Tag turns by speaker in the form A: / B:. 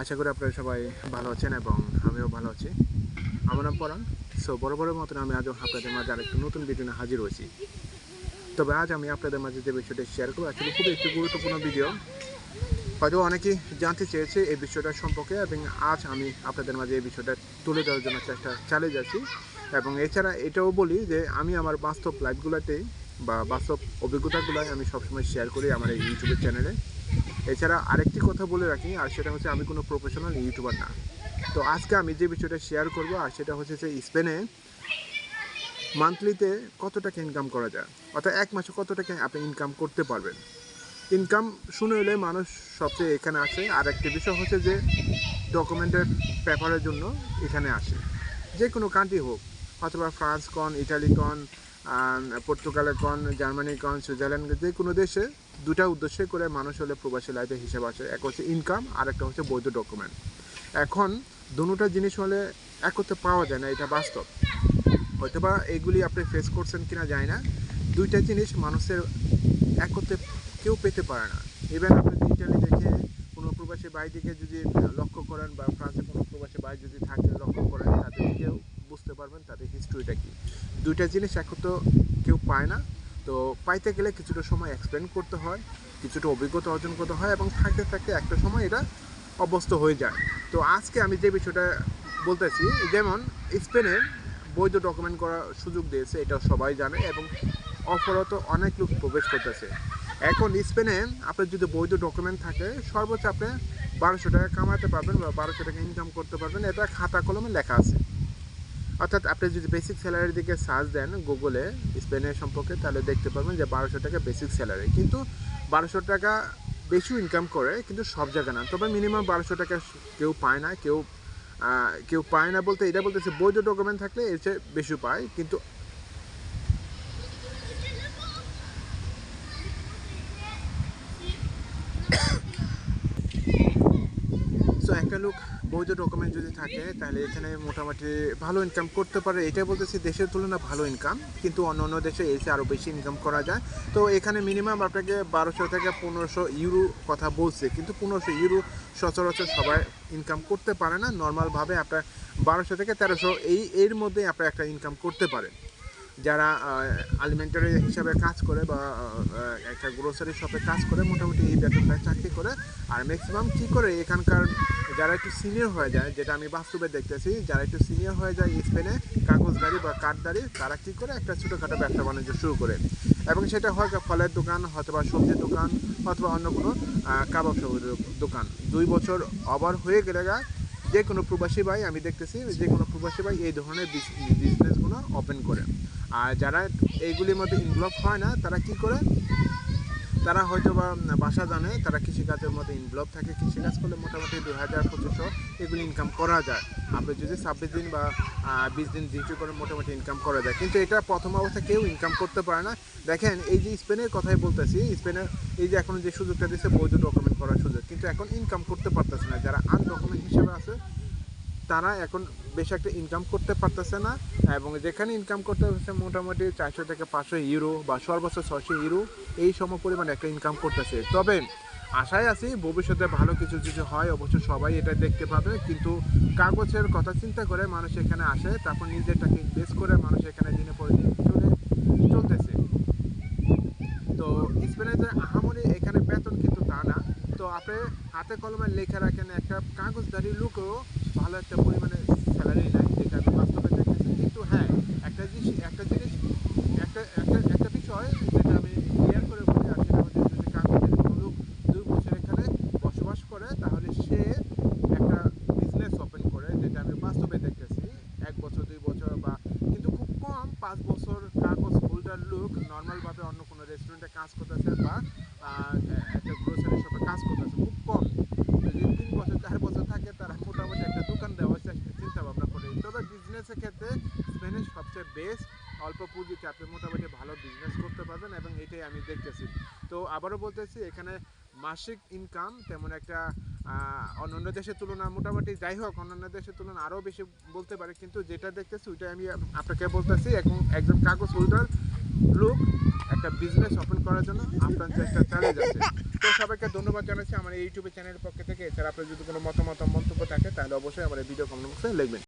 A: আশা করি আপনারা সবাই ভালো আছেন এবং আমিও ভালো আছি। আমার নাম পরাণ। সো বড় বড় মতন আমি আজও আপনাদের মাঝে আরেকটি নতুন ভিডিও নিয়ে হাজির হয়েছি। তবে আজ আমি আপনাদের মাঝে যে বিষয়টা শেয়ার করব, আসলে খুবই একটি গুরুত্বপূর্ণ ভিডিও হয়তো অনেকেই জানতে চেয়েছে এই বিষয়টা সম্পর্কে এবং আজ আমি আপনাদের মাঝে এই বিষয়টা তুলে দেওয়ার জন্য চেষ্টা চালিয়ে যাচ্ছি। এবং এছাড়া এটাও বলি যে আমি আমার বাস্তব লাইফগুলোতেই বা বাস্তব অভিজ্ঞতাগুলোই আমি সবসময় শেয়ার করি আমার এই ইউটিউবের চ্যানেলে এছাড়া আরেকটি কথা বলে রাখি, আর সেটা হচ্ছে আমি কোনো প্রফেশনাল ইউটিউবার না। তো আজকে আমি যে বিষয়টা শেয়ার করব, আর সেটা হচ্ছে যে স্পেনে মান্থলিতে কত টাকা ইনকাম করা যায়? অর্থাৎ এক মাসে কত টাকা আপনি ইনকাম করতে পারবেন? ইনকাম শুনে এলে মানুষ সবচেয়ে এখানে আসে। আর একটি বিষয় হচ্ছে যে ডকুমেন্টের পেপারের জন্য এখানে আসে। যে কোনো কান্ট্রি হোক, অথবা ফ্রান্স কন ইটালি কন পর্তুগালে কন জার্মানি কন সুইজারল্যান্ড যে কোনো দেশে দুটা উদ্দেশ্যে করে মানুষ হলে প্রবাসী লাইফে হিসেবে আসে। এক হচ্ছে ইনকাম আর একটা হচ্ছে বৈধ ডকুমেন্ট এখন দুটা জিনিস হলে একত্রে পাওয়া যায় না, এটা বাস্তব। হয়তোবা এগুলি আপনি ফেস করছেন কিনা যায় না। দুইটা জিনিস মানুষের একত্রে কেউ পেতে পারে না। ইভেন আপনি ইটালি দেখে কোনো প্রবাসী বাইদিকে যদি লক্ষ্য করেন বা ফ্রান্সে কোনো প্রবাসী বাই যদি থাকে, লক্ষ্য করেন তাদের দিকেও বুঝতে পারবেন, তাদের হিস্ট্রিটা কি? দুইটা জিনিস একত্র কেউ পায় না। তো পাইতে গেলে কিছুটা সময় এক্সপ্লেন করতে হয়, কিছুটা অভিজ্ঞতা অর্জন করতে হয় এবং থাকতে থাকতে একটা সময় এটা অভ্যস্ত হয়ে যায়। তো আজকে আমি যে বিষয়টা বলতেছি, যেমন স্পেনে বৈধ ডকুমেন্ট করার সুযোগ দিয়েছে, এটা সবাই জানে এবং অফরত অনেক লোক প্রবেশ করতেছে। এখন স্পেনে আপনার যদি বৈধ ডকুমেন্ট থাকে, সর্বোচ্চ আপনি বারোশো টাকা কামাতে পারবেন বা বারোশো টাকা ইনকাম করতে পারবেন। এটা খাতা কলমে লেখা আছে। অর্থাৎ আপনি যদি বেসিক স্যালারির দিকে সার্চ দেন গুগলে স্পেনের সম্পর্কে, তাহলে দেখতে পারবেন যে বারোশো টাকা বেসিক স্যালারি কিন্তু বারোশো টাকা বেশি ইনকাম করে, কিন্তু সব জায়গায় না। তবে মিনিমাম বারোশো টাকা কেউ পায় না, কেউ কেউ পায় না বলতে, এটা বলতেছে বৈধ ডকুমেন্ট থাকলে এর চেয়ে বেশি পায়, কিন্তু সো একটা লোক বৈধ ডকুমেন্ট যদি থাকে, তাহলে এখানে মোটামুটি ভালো ইনকাম করতে পারে। এটাই বলতেছি, দেশের তুলনায় ভালো ইনকাম কিন্তু অন্য অন্য দেশে এসে আরও বেশি ইনকাম করা যায়। তো এখানে মিনিমাম আপনাকে বারোশো থেকে পনেরোশো ইউরো কথা বলছে, কিন্তু পনেরোশো ইউরো সচরাচর সবাই ইনকাম করতে পারে না। নর্মালভাবে আপনার বারোশো থেকে তেরোশো, এই, এর মধ্যে আপনার একটা ইনকাম করতে পারেন যারা আলিমেন্টারি হিসাবে কাজ করে বা একটা গ্রোসারি শপে কাজ করে, মোটামুটি এই বেতনটায় চাকরি করে। আর ম্যাক্সিমাম কী করে, এখানকার যারা একটু সিনিয়র হয়ে যায়, যেটা আমি বাস্তবে দেখতেছি, যারা একটু সিনিয়র হয়ে যায় স্পেনে কাগজদারি বা কাঠদারি, তারা কী করে, একটা ছোটোখাটো ব্যবসা বাণিজ্য শুরু করে। এবং সেটা হয় ফলের দোকান অথবা সবজির দোকান অথবা অন্য কোনো কাবাব সবজির দোকান। দুই বছর ওভার হয়ে গেলে যে কোনো প্রবাসী ভাই, আমি দেখতেছি যে কোনো প্রবাসী ভাই এই ধরনের বিজনেসগুলো ওপেন করে। আর যারা এইগুলির মধ্যে ইনভলভ হয় না, তারা কি করে? তারা হয়তো বা বাসা জানে, তারা কৃষিকাজের মধ্যে ইনভলভ থাকে, কৃষিকাজ করলে মোটামুটি দুই হাজার পঁচিশশো এগুলি ইনকাম করা যায়। আপনি যদি ছাব্বিশ দিন বা বিশ দিন ডিউটি করে মোটামুটি ইনকাম করা যায়। কিন্তু এটা প্রথম অবস্থায় কেউ ইনকাম করতে পারে না। দেখেন, এই যে স্পেনের কথাই বলতেছি, স্পেনের এই যে এখন যে সুযোগটা দিচ্ছে বৈধ ডকুমেন্ট করার সুযোগ। কিন্তু এখন ইনকাম করতে পারতেছে না। যারা আনডকুমেন্ট হিসেবে আছে তারা এখন বেশি একটা ইনকাম করতে পারতেছে না, এবং যেখানে ইনকাম করতে হচ্ছে মোটামুটি চারশো থেকে পাঁচশো ইউরো বা সর্বোচ্চ ছশো ইউরো এই সম পরিমাণে একটা ইনকাম করতেছে। তবে আশায় আছি ভবিষ্যতে ভালো কিছু যদি হয় অবশ্যই সবাই এটা দেখতে পাবে, কিন্তু কাগজের কথা চিন্তা করে মানুষ এখানে আসে, তারপর নিজেরটাকে ইনভেস্ট করে মানুষ এখানে দিনে পরে দিন চলে, চলতেছে। তো স্পেনে যে আহামরি এখানে বেতন কিন্তু তা না। তো আপনি হাতে কলমে লেখা রাখেন, একটা কাগজদারি লোকও ভালো একটা পরিমাণে স্যালারি নেয় যেটা আমি বাস্তবে দেখতেছি। কিন্তু হ্যাঁ একটা জিনিস একটা জিনিস একটা একটা একটা বিষয় যেটা আমি ক্লিয়ার করে বলি আর সেটা হচ্ছে যদি কাগজের কোনো লোক দুই বছর এখানে বসবাস করে তাহলে সে একটা বিজনেস ওপেন করে যেটা আমি বাস্তবে দেখতেছি এক বছর দুই বছর বা কিন্তু খুব কম পাঁচ বছর কাগজ হোল্ডার লোক নর্মালভাবে অন্য কোনো রেস্টুরেন্টে কাজ করতেছেন বা একটা গ্রোসারি শপে কাজ করতেছে, খুব কম। যদি তিন বছর, চার বছর থাকে, তারা মোটামুটি একটা দোকান দেওয়ার চিন্তা ভাবনা করে। তবে বিজনেসের ক্ষেত্রে স্পেনের সবচেয়ে বেস্ট অল্প পুঁজিতে আপনি মোটামুটি ভালো বিজনেস করতে পারবেন এবং এটাই আমি দেখতেছি। তো আবারও বলতেছি, এখানে মাসিক ইনকাম তেমন একটা অন্যান্য দেশের তুলনা মোটামুটি যাই হোক, অন্যান্য দেশের তুলনায় আরও বেশি বলতে পারে, কিন্তু যেটা দেখতেছি ওইটা আমি আপনাকে বলতেছি। এবং একজন কাগজ হোল্ডার লোক একটা বিজনেস ওপেন করার জন্য আপনার একটা চালিয়ে আছে। তো সবাইকে ধন্যবাদ জানাচ্ছি আমার ইউটিউব চ্যানেলের পক্ষ থেকে। এছাড়া আপনার যদি কোনো মতামত, মন্তব্য থাকে, তাহলে অবশ্যই আমার ভিডিও কমেন্ট বক্সে লিখবেন।